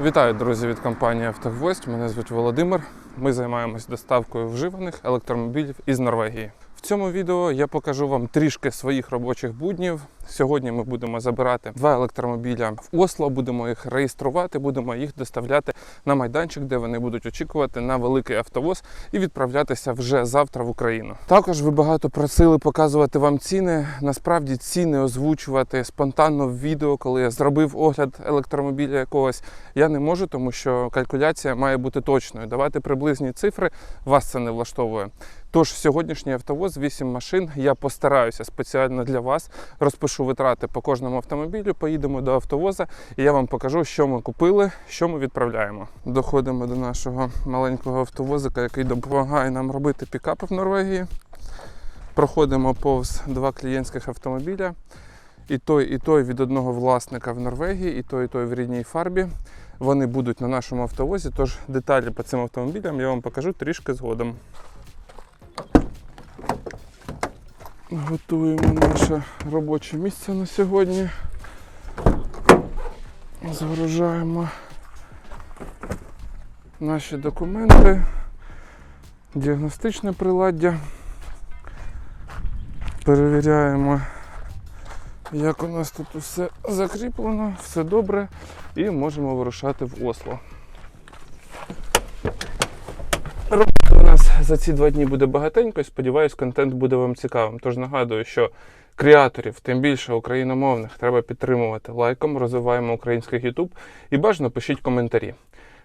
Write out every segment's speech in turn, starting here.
Вітаю, друзі, від компанії «Автогвоздь». Мене звуть Володимир. Ми займаємось доставкою вживаних електромобілів із Норвегії. В цьому відео я покажу вам трішки своїх робочих буднів. Сьогодні ми будемо забирати два електромобіля в Осло, будемо їх реєструвати, будемо їх доставляти на майданчик, де вони будуть очікувати на великий автовоз і відправлятися вже завтра в Україну. Також ви багато просили показувати вам ціни. Насправді ціни озвучувати спонтанно в відео, коли я зробив огляд електромобіля якогось. Я не можу, тому що калькуляція має бути точною. Давати приблизні цифри вас це не влаштовує. Тож сьогоднішній автовоз, 8 машин. Я постараюся спеціально для вас розпишу витрати по кожному автомобілю. Поїдемо до автовоза, і я вам покажу, що ми купили, що ми відправляємо. Доходимо до нашого маленького автовозика, який допомагає нам робити пікапи в Норвегії. Проходимо повз два клієнтських автомобіля. І той, і той від одного власника в Норвегії, і той, і той в рідній фарбі. Вони будуть на нашому автовозі. Тож деталі по цим автомобілям я вам покажу трішки згодом. Готуємо наше робоче місце на сьогодні. Загружаємо наші документи, діагностичне приладдя. Перевіряємо, як у нас тут усе закріплено, все добре, і можемо вирушати в Осло. Роботи у нас за ці два дні буде багатенько і сподіваюсь, контент буде вам цікавим. Тож нагадую, що креаторів, тим більше україномовних, треба підтримувати лайком, розвиваємо український YouTube і бажано пишіть коментарі.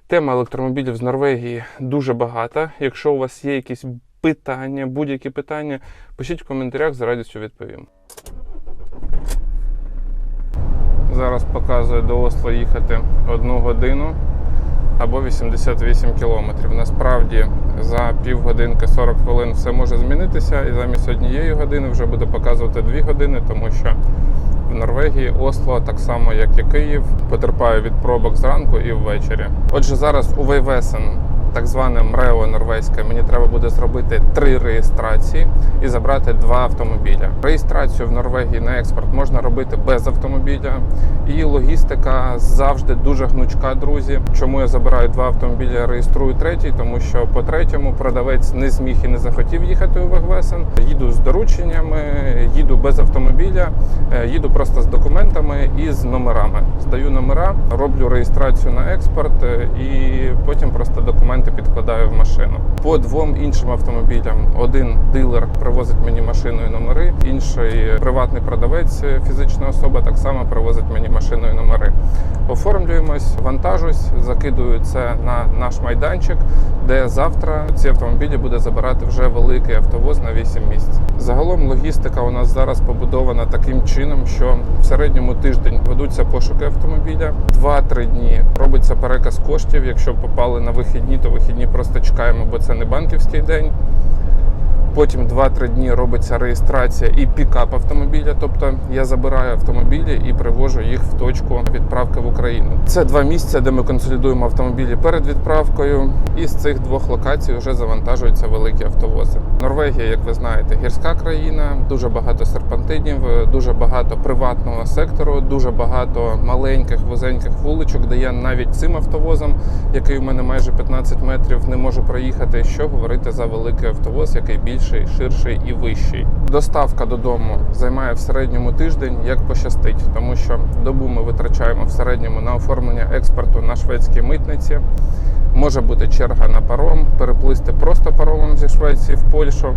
Тема електромобілів з Норвегії дуже багата. Якщо у вас є якісь питання, будь-які питання, пишіть в коментарях, з радістю відповім. Зараз показую до Осло їхати одну годину або 88 кілометрів. Насправді за півгодинки 40 хвилин все може змінитися, і замість однієї години вже буде показувати 2 години, тому що в Норвегії Осло, так само як і Київ, потерпає від пробок зранку і ввечері. Отже, зараз у Вейвесен, так зване МРЕО норвезьке, мені треба буде зробити три реєстрації і забрати два автомобіля. Реєстрацію в Норвегії на експорт можна робити без автомобіля. І логістика завжди дуже гнучка, друзі. Чому я забираю два автомобіля, реєструю третій, тому що по третьому продавець не зміг і не захотів їхати у Вегвесен. Їду з дорученнями, їду без автомобіля, е, їду просто з документами і з номерами. Здаю номера, роблю реєстрацію на експорт е, і потім просто документи підкладаю в машину. По двом іншим автомобілям один дилер привозить мені машину і номери, інший приватний продавець, е, фізична особа, так само привозить мені машину і номери. Оформлюємось, вантажусь, закидую це на наш майданчик, де завтра ці автомобілі буде забирати вже великий автовоз на 8 місць. Загалом логістика у нас зараз побудована таким чином, що в середньому тиждень ведуться пошуки автомобіля, 2-3 дні робиться переказ коштів. Якщо попали на вихідні, то вихідні просто чекаємо, бо це не банківський день. Потім 2-3 дні робиться реєстрація і пікап автомобіля. Тобто я забираю автомобілі і привожу їх в точку відправки в Україну. Це два місця, де ми консолідуємо автомобілі перед відправкою. І з цих двох локацій вже завантажуються великі автовози. Норвегія, як ви знаєте, гірська країна, дуже багато серпантинів, дуже багато приватного сектору, дуже багато маленьких вузеньких вуличок, де я навіть цим автовозом, який у мене майже 15 метрів, не можу проїхати. Що говорити за великий автовоз, який більший, ширший і вищий. Доставка додому займає в середньому тиждень, як пощастить, тому що добу ми витрачаємо в середньому на оформлення експорту на шведській митниці. Може бути черга на паром, переплисти просто паромом зі Швеції в Польщу,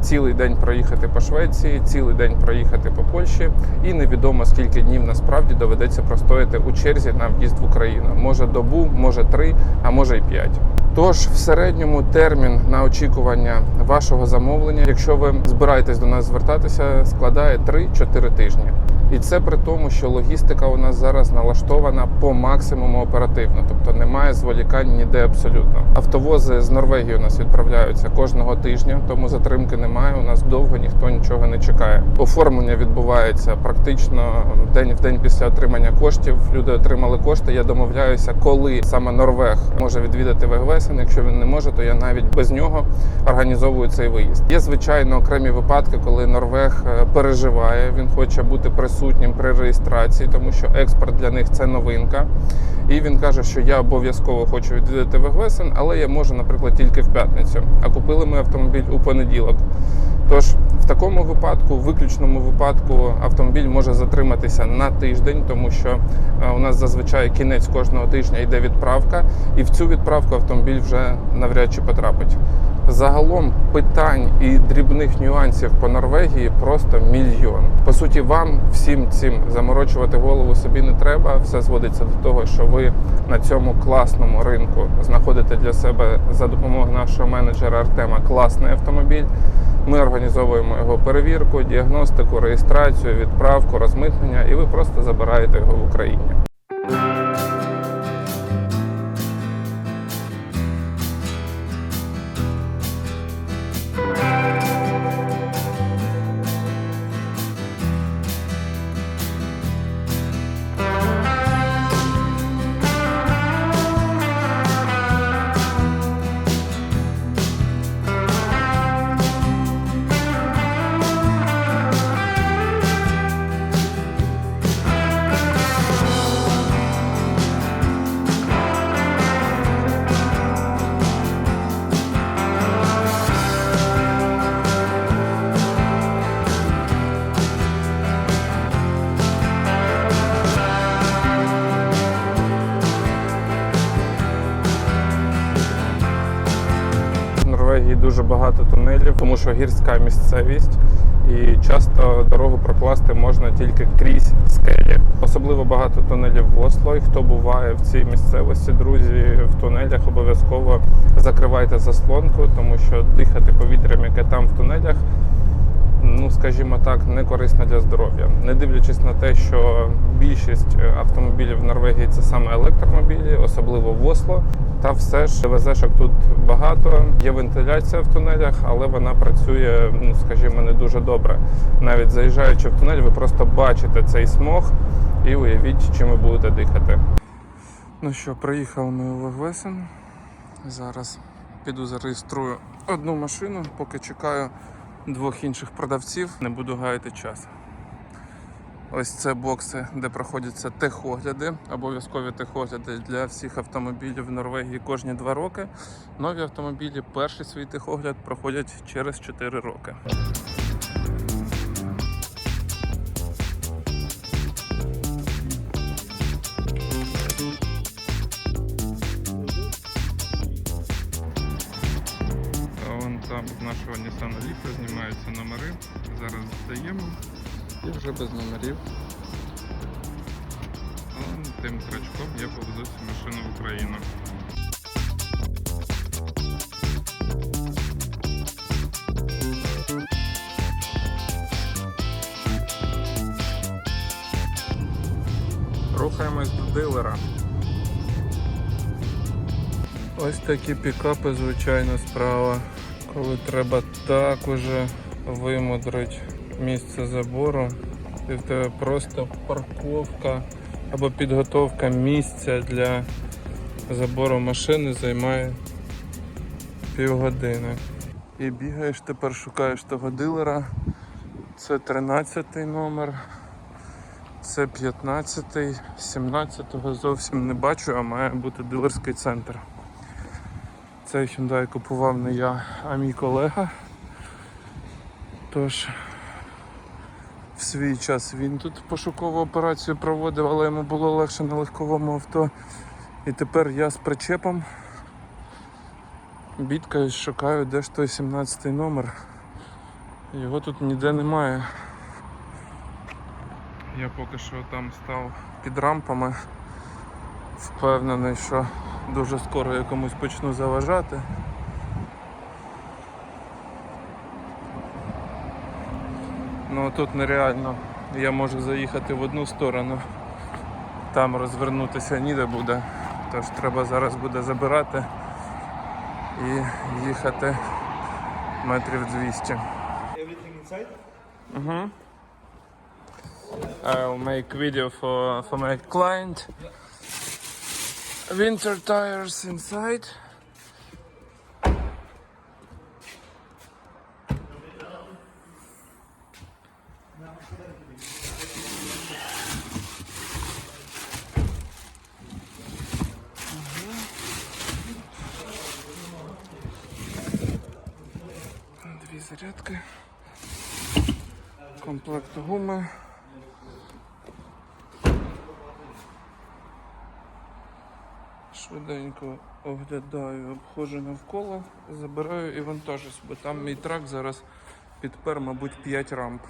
цілий день проїхати по Швеції, цілий день проїхати по Польщі, і невідомо скільки днів насправді доведеться простояти у черзі на в'їзд в Україну. Може добу, може три, а може й п'ять. Тож в середньому термін на очікування вашого замовлення, якщо ви збираєтесь до нас звертатися, складає 3-4 тижні. І це при тому, що логістика у нас зараз налаштована по максимуму оперативно, тобто немає зволікань ніде абсолютно. Автовози з Норвегії у нас відправляються кожного тижня, тому затримки немає. У нас довго ніхто нічого не чекає. Оформлення відбувається практично день в день після отримання коштів. Люди отримали кошти. Я домовляюся, коли саме Норвег може відвідати Вегвесен. Якщо він не може, то я навіть без нього організовую цей виїзд. Є звичайно окремі випадки, коли Норвег е, переживає, він хоче бути присутнім присутнім при реєстрації, тому що експорт для них це новинка. І він каже, що я обов'язково хочу відвідати Вегвесен, але я можу, наприклад, тільки в п'ятницю. А купили ми автомобіль у понеділок. Тож в такому випадку, в виключному випадку, автомобіль може затриматися на тиждень, тому що е, у нас зазвичай кінець кожного тижня йде відправка, і в цю відправку автомобіль вже навряд чи потрапить. Загалом питань і дрібних нюансів по Норвегії просто мільйон. По суті, вам всім цим заморочувати голову собі не треба. Все зводиться до того, що ви на цьому класному ринку знаходите для себе за допомогою нашого менеджера Артема класний автомобіль. Ми організовуємо його перевірку, діагностику, реєстрацію, відправку, розмитнення, і ви просто забираєте його в Україні. Тунелів, тому що гірська місцевість, і часто дорогу прокласти можна тільки крізь скелі. Особливо багато тунелів в Осло. І хто буває в цій місцевості, друзі, в тунелях обов'язково закривайте заслонку, тому що дихати повітрям, яке там в тунелях, ну скажімо так, не корисно для здоров'я. Не дивлячись на те, що більшість е, автомобілів в Норвегії це саме електромобілі, особливо в Осло. Та все ж ВЗшок тут багато. Є вентиляція в тунелях, але вона працює, ну скажімо, не дуже добре. Навіть заїжджаючи в тунель, ви просто бачите цей смог і уявіть, чим ви будете дихати. Ну що, приїхав ми у Вегвесен. Зараз піду зареєструю одну машину, поки чекаю двох інших продавців. Не буду гаяти час. Ось це бокси, де проходяться техогляди, обов'язкові техогляди для всіх автомобілів в Норвегії кожні два роки. Нові автомобілі перший свій техогляд проходять через 4 роки. Нашого Nissan Leaf знімаються номери. Зараз здаємо і вже без номерів. А тим крачком я поведу цю машину в Україну. Рухаємось до дилера. Ось такі пікапи, звичайно, справа. Коли треба так уже вимудрить місце забору, і в тебе просто парковка або підготовка місця для забору машини займає півгодини. І бігаєш тепер, шукаєш того дилера. Це 13 номер. Це 15-й, 17-го зовсім не бачу, а має бути дилерський центр. Цей Hyundai купував не я, а мій колега. Тож в свій час він тут пошукову операцію проводив, але йому було легше на легковому авто. І тепер я з причепом бідкаюсь, шукаю, де ж той 17 номер. Його тут ніде немає. Я поки що там став під рампами, впевнений, що дуже скоро я комусь почну заважати. Ну тут нереально. Я можу заїхати в одну сторону, там розвернутися ніде буде. Тож треба зараз буде забирати і їхати метрів 200. Everything inside? Mm-hmm. I'll make video for, for my client. Winter tires inside. Дві зарядки, комплект гуми. Швиденько оглядаю, обходжу навколо, забираю і вантажусь, бо там мій трак зараз підпер, мабуть, 5 рамп.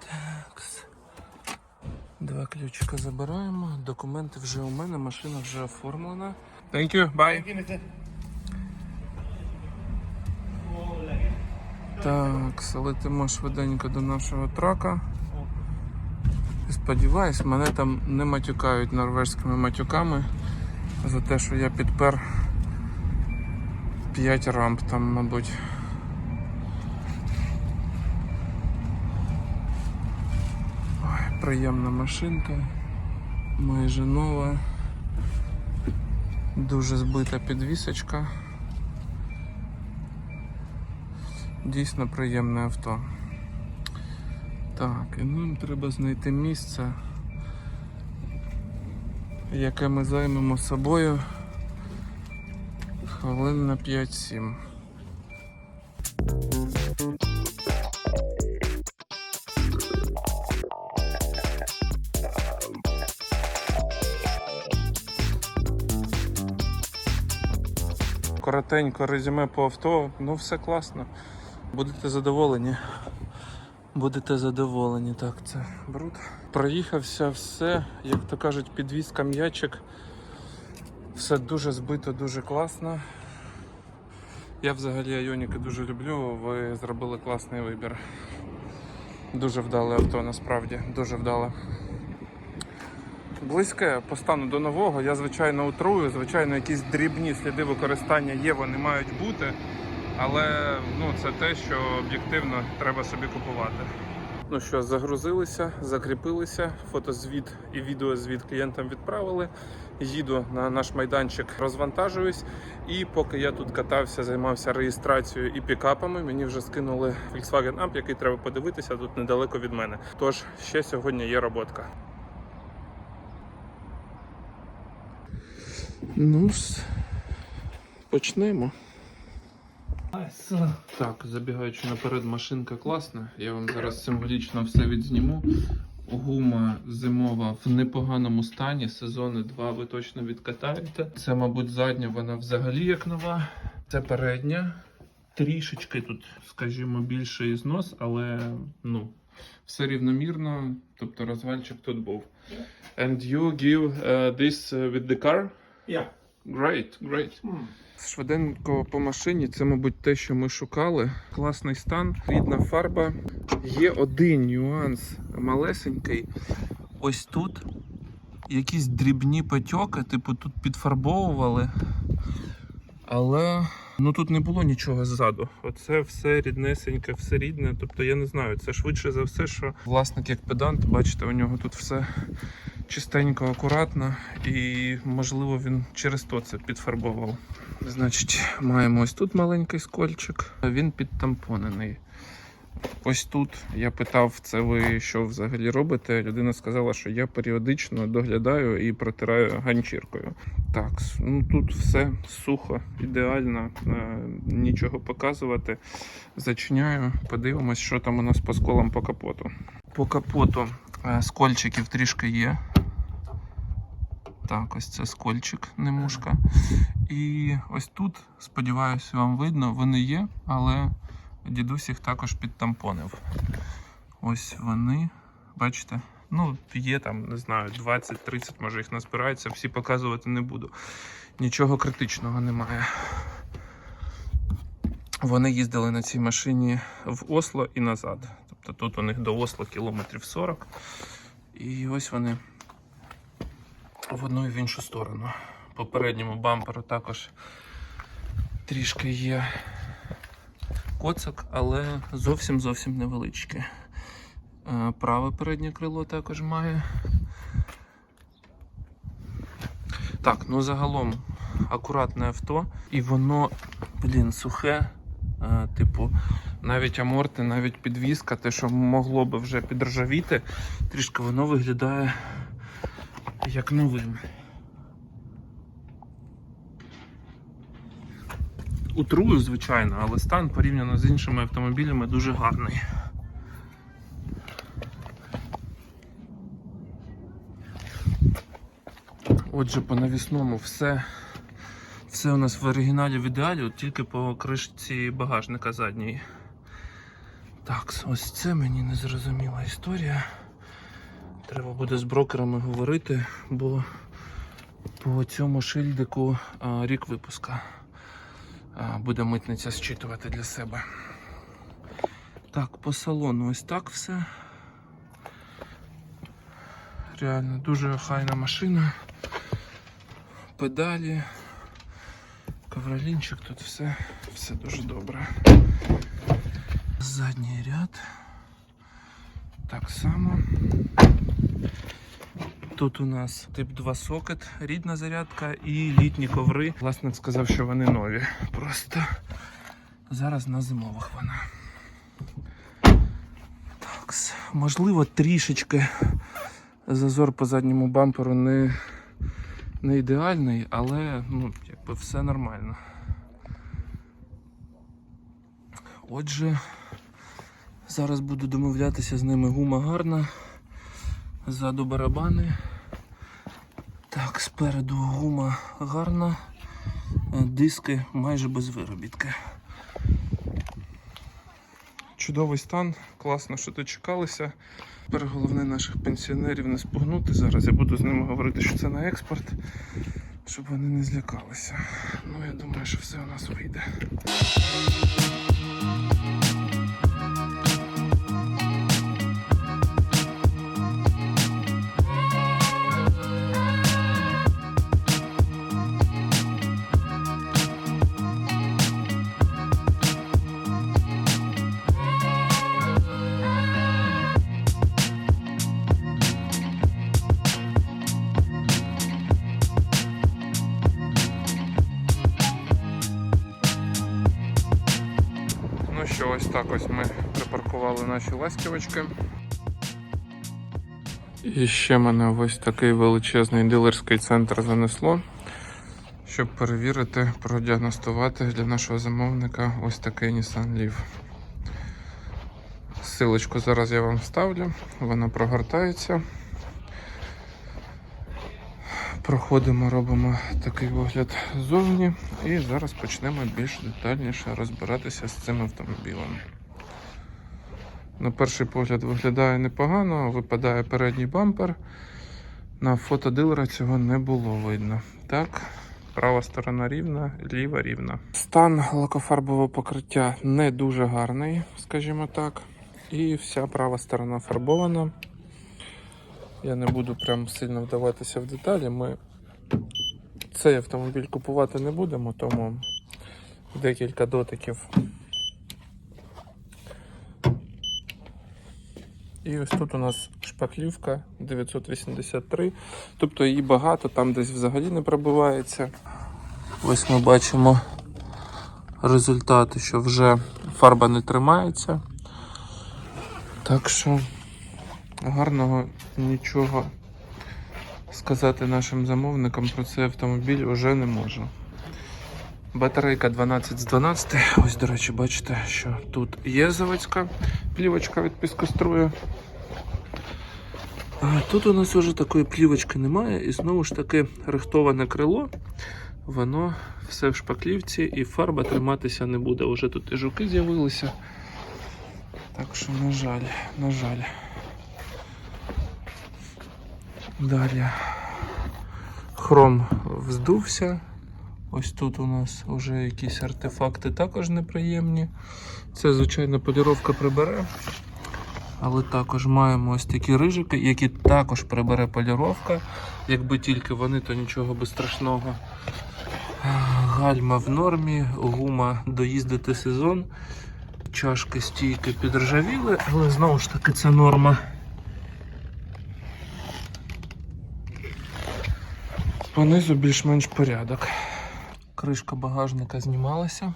Такс. Два ключика забираємо, документи вже у мене, машина вже оформлена. Thank you. Так, летимо швиденько до нашого трака. Сподіваюсь, мене там не матюкають норвежськими матюками за те, що я підпер 5 рамп там, мабуть. Ой, приємна машинка, майже нова, дуже збита підвісочка. Дійсно приємне авто. Так, і нам треба знайти місце, яке ми займемо собою хвилин на 5-7. Коротенько резюме по авто, ну все класно. Будете задоволені. Будете задоволені, так, це бруд. Проїхався все, як то кажуть, підвізка м'ячик. Все дуже збито, дуже класно. Я взагалі Айоніки дуже люблю, ви зробили класний вибір. Дуже вдале авто насправді, дуже вдале. Близьке по стану до нового, я звичайно утрую, звичайно, якісь дрібні сліди використання є, вони мають бути. Але ну, це те, що об'єктивно треба собі купувати. Ну що, загрузилися, закріпилися, фотозвіт і відеозвіт клієнтам відправили. Їду на наш майданчик, розвантажуюсь. І поки я тут катався, займався реєстрацією і пікапами, мені вже скинули Volkswagen Amp, який треба подивитися тут недалеко від мене. Тож ще сьогодні є роботка. Ну, почнемо. Так, забігаючи наперед, машинка класна. Я вам зараз символічно все відзніму. Гума зимова в непоганому стані. Сезони два ви точно відкатаєте. Це, мабуть, задня, вона взагалі як нова. Це передня. Трішечки тут, скажімо, більший знос, але ну, все рівномірно. Тобто розвальчик тут був. And you give uh, this uh, with the car? Yeah. Great, great. Швиденько по машині, це, мабуть, те, що ми шукали. Класний стан, рідна фарба. Є один нюанс малесенький. Ось тут якісь дрібні потьоки, типу тут підфарбовували. Але ну тут не було нічого ззаду. Оце все ріднесеньке, все рідне. Тобто я не знаю, це швидше за все, що власник як педант, бачите, у нього тут все чистенько, акуратно, і можливо він через то це підфарбовував. Значить, маємо ось тут маленький скольчик, він підтампонений. Ось тут я питав, це ви що взагалі робите? Людина сказала, що я періодично доглядаю і протираю ганчіркою. Так, ну тут все сухо, ідеально, е, нічого показувати. Зачиняю, подивимось, що там у нас по сколам по капоту. По капоту е, скольчиків трішки є. Так, ось це скольчик, не мушка. І ось тут, сподіваюся, вам видно, вони є, але дідусь їх також підтампонив. Ось вони, бачите? Ну, є там, не знаю, 20-30, може їх назбирається, всі показувати не буду. Нічого критичного немає. Вони їздили на цій машині в Осло і назад. Тобто тут у них до Осло кілометрів 40. І ось вони в одну і в іншу сторону. По передньому бамперу також трішки є коцок, але зовсім зовсім невеличке. Праве переднє крило також має. Так, ну загалом акуратне авто, і воно, блін, сухе. Е, Типу, Навіть аморти, навіть підвіска, те, що могло би вже підржавіти, трішки воно виглядає як новим. Утрую, звичайно, але стан порівняно з іншими автомобілями дуже гарний. Отже, по навісному все, все у нас в оригіналі в ідеалі, от тільки по кришці багажника задньої. Так, ось це мені не зрозуміла історія. Треба буде з брокерами говорити, бо по цьому шильдику а, рік випуска а, буде митниця зчитувати для себе. Так, по салону ось так все. Реально дуже охайна машина. Педалі, ковролінчик, тут все, все дуже добре. Задній ряд. Так само. Тут у нас тип 2 сокет, рідна зарядка і літні коври. Власник сказав, що вони нові. Просто зараз на зимових вона. Так, можливо, трішечки зазор по задньому бамперу не, не ідеальний, але ну, якби все нормально. Отже, зараз буду домовлятися з ними гума гарна. Ззаду барабани. Так, спереду гума гарна, е, диски майже без виробітки. Чудовий стан, класно, що дочекалися. Тепер головне наших пенсіонерів не спугнути. Зараз я буду з ними говорити, що це на експорт, щоб вони не злякалися. Ну, я думаю, що все у нас вийде. Наші ластівочки. І ще мене ось такий величезний дилерський центр занесло, щоб перевірити, продіагностувати для нашого замовника ось такий Nissan Leaf. Силочку зараз я вам вставлю, вона прогортається. Проходимо, робимо такий огляд ззовні і зараз почнемо більш детальніше розбиратися з цим автомобілем. На перший погляд виглядає непогано, випадає передній бампер. На фото дилера цього не було видно. Так, права сторона рівна, ліва рівна. Стан лакофарбового покриття не дуже гарний, скажімо так. І вся права сторона фарбована. Я не буду прям сильно вдаватися в деталі. Ми цей автомобіль купувати не будемо, тому декілька дотиків. І ось тут у нас шпаклівка 983, тобто її багато, там десь взагалі не пробивається. Ось ми бачимо результати, що вже фарба не тримається. Так що гарного нічого сказати нашим замовникам про цей автомобіль вже не можу. Батарейка 12 з 12. Ось, до речі, бачите, що тут є заводська плівочка від піскострую. А тут у нас вже такої плівочки немає, і знову ж таки рихтоване крило. Воно все в шпаклівці і фарба триматися не буде. Уже тут і жуки з'явилися. Так що, на жаль, на жаль. Далі. Хром вздувся. Ось тут у нас вже якісь артефакти також неприємні. Це, звичайно, поліровка прибере. Але також маємо ось такі рижики, які також прибере поліровка. Якби тільки вони, то нічого би страшного. Гальма в нормі, гума доїздити сезон. Чашки стійки підржавіли, але знову ж таки це норма. Понизу більш-менш порядок. Кришка багажника знімалася.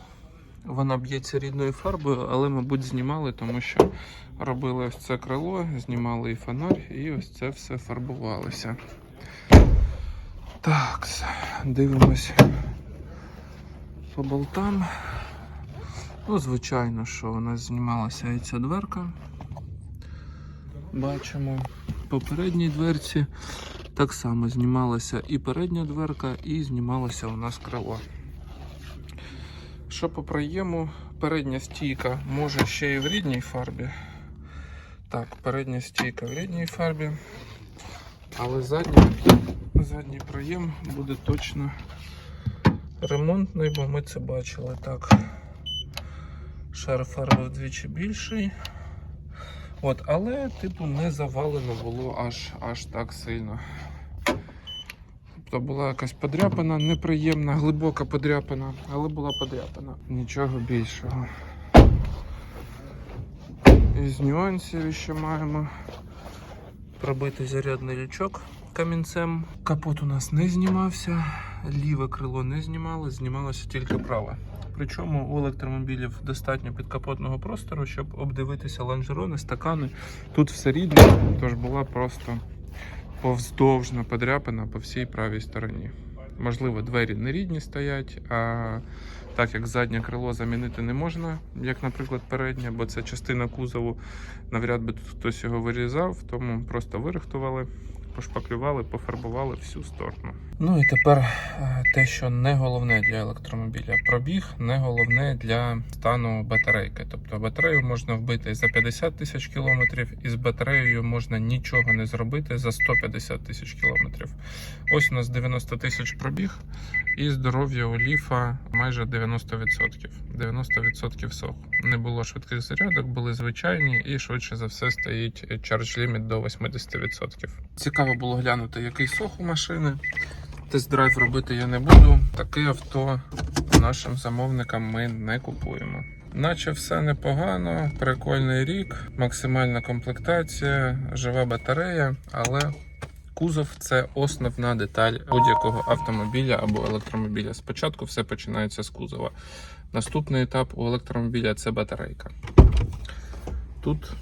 Вона б'ється рідною фарбою, але, мабуть, знімали, тому що робили ось це крило, знімали і фонарь, і ось це все фарбувалося. Так, дивимось по болтам. Ну, звичайно, що у нас знімалася і ця дверка. Бачимо по передній дверці. Так само знімалася і передня дверка, і знімалося у нас крило. Що по проєму, передня стійка може ще і в рідній фарбі. Так, передня стійка в рідній фарбі. Але задній, задній проєм буде точно ремонтний, бо ми це бачили. Так, шар фарби вдвічі більший. От, але, типу, не завалено було аж, аж так сильно. Тобто була якась подряпина, неприємна, глибока подряпина, але була подряпина. Нічого більшого. Із нюансів ще маємо пробитий зарядний лючок камінцем. Капот у нас не знімався, ліве крило не знімали, знімалося тільки праве. Причому у електромобілів достатньо підкапотного простору, щоб обдивитися лонжерони, стакани. Тут все рідне, тож була просто повздовжна подряпина по всій правій стороні. Можливо, двері не рідні стоять, а так як заднє крило замінити не можна, як, наприклад, переднє, бо це частина кузову, навряд би тут хтось його вирізав, тому просто вирихтували, пошпаклювали, пофарбували всю сторону. Ну і тепер е, те, що не головне для електромобіля. Пробіг не головне для стану батарейки. Тобто батарею можна вбити за 50 тисяч кілометрів, і з батареєю можна нічого не зробити за 150 тисяч кілометрів. Ось у нас 90 тисяч пробіг, і здоров'я у ліфа майже 90%. 90% сох. Не було швидких зарядок, були звичайні, і швидше за все стоїть charge limit до 80%. Цікаво було глянути, який сох у машини. Тест-драйв робити я не буду. Таке авто нашим замовникам ми не купуємо. Наче все непогано, прикольний рік, максимальна комплектація, жива батарея, але кузов це основна деталь будь-якого автомобіля або електромобіля. Спочатку все починається з кузова. Наступний етап у електромобіля це батарейка. Тут,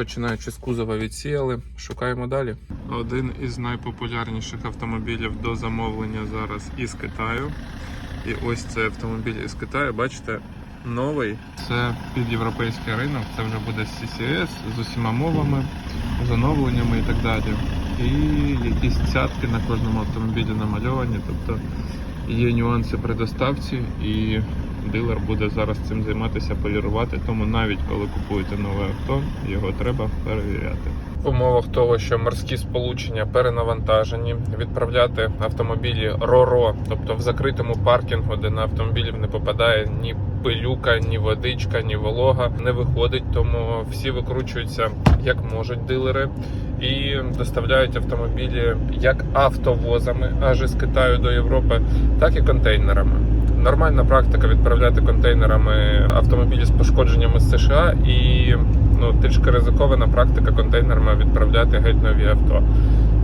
починаючи з кузова, відсіяли, шукаємо далі. Один із найпопулярніших автомобілів до замовлення зараз із Китаю. І ось цей автомобіль із Китаю, бачите, новий. Це під європейський ринок, це вже буде CCS, з усіма мовами, з оновленнями і так далі. І якісь цятки на кожному автомобілі намальовані. Тобто є нюанси при доставці, і дилер буде зараз цим займатися, полірувати. Тому навіть коли купуєте нове авто, його треба перевіряти. В умовах того, що морські сполучення перенавантажені, відправляти автомобілі РОРО, тобто в закритому паркінгу, де на автомобілів не попадає ні пилюка, ні водичка, ні волога, не виходить. Тому всі викручуються як можуть дилери і доставляють автомобілі як автовозами, аж із Китаю до Європи, так і контейнерами. Нормальна практика відправляти контейнерами автомобілі з пошкодженнями з США і ну, трішки ризикована практика контейнерами відправляти геть нові авто.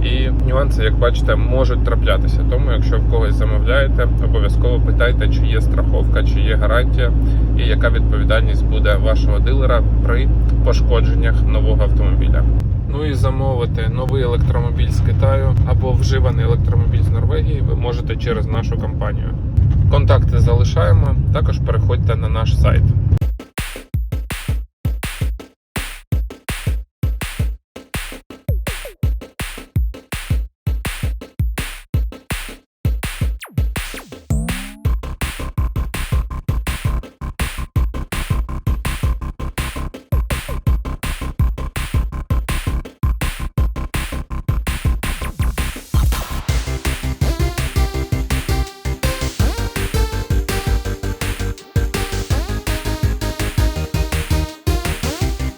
І нюанси, як бачите, можуть траплятися. Тому, якщо в когось замовляєте, обов'язково питайте, чи є страховка, чи є гарантія, і яка відповідальність буде вашого дилера при пошкодженнях нового автомобіля. Ну і замовити новий електромобіль з Китаю або вживаний електромобіль з Норвегії ви можете через нашу компанію. Контакти залишаємо. Також переходьте на наш сайт.